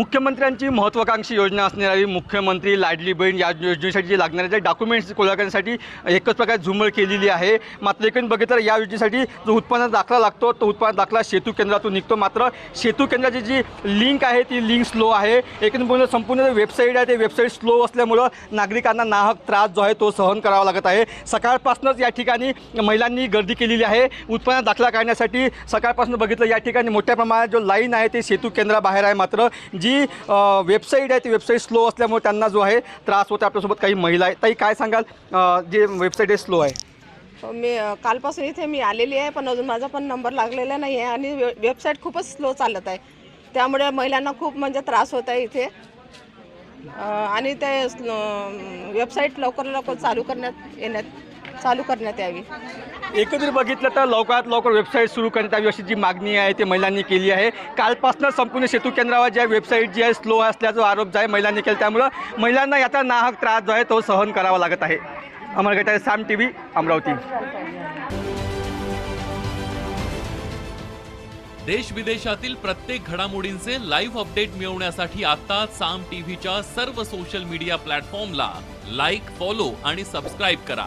मुख्यमंत्र्यांची महत्त्वाकांक्षी योजना असणारी मुख्यमंत्री लाडली बहीण या योजनेसाठी जे लागणारे जे डॉक्युमेंट्स गोळा करण्यासाठी एकच प्रकारे झुंबळ केलेली आहे. मात्र एकूण बघितलं या योजनेसाठी जो उत्पन्न दाखला लागतो तो उत्पन्न दाखला सेतू केंद्रातून निघतो. मात्र सेतू केंद्राची जी लिंक आहे ती लिंक स्लो आहे. एकूण संपूर्ण वेबसाईट आहे ते वेबसाईट स्लो असल्यामुळं नागरिकांना नाहक त्रास जो आहे तो सहन करावा लागत आहे. सकाळपासूनच या ठिकाणी महिलांनी गर्दी केलेली आहे. उत्पन्न दाखला काढण्यासाठी सकाळपासून बघितलं या ठिकाणी मोठ्या प्रमाणात जो लाईन आहे ते सेतू केंद्राबाहेर आहे. मात्र जी जी वेबसाईट आहे ती वेबसाईट स्लो असल्यामुळे त्यांना जो आहे त्रास होतो आपल्यासोबत काही महिला आहे ताई काय सांगाल? जे वेबसाईट आहे स्लो आहे. मी कालपासून इथे मी आलेली आहे पण अजून माझा पण नंबर लागलेला नाही आहे आणि वे- वेबसाईट खूपच स्लो चालत आहे. त्यामुळे महिलांना खूप म्हणजे त्रास होत आहे इथे. आणि ते स्लो- वेबसाईट लवकर लवकर चालू करण्यात येण्यात चालू करण्यात यावी. एकत्रित बघितलं तर लवकरात लवकर वेबसाईट सुरू करण्यात यावी अशी जी मागणी आहे ते महिलांनी केली आहे. कालपासून संपूर्ण सेतू केंद्रावर ज्या वेबसाईट जी आहे स्लो असल्याचा आरोप जो आहे महिलांनी केला त्यामुळं महिलांना याचा नाहक त्रास जो आहे तो सहन करावा लागत आहे. Amar Gatare Saam T V Amravati. देश विदेशातील प्रत्येक घडामोडींचे लाईव्ह अपडेट मिळवण्यासाठी आता साम टीव्हीच्या सर्व सोशल मीडिया प्लॅटफॉर्मला लाईक फॉलो आणि सबस्क्राईब करा.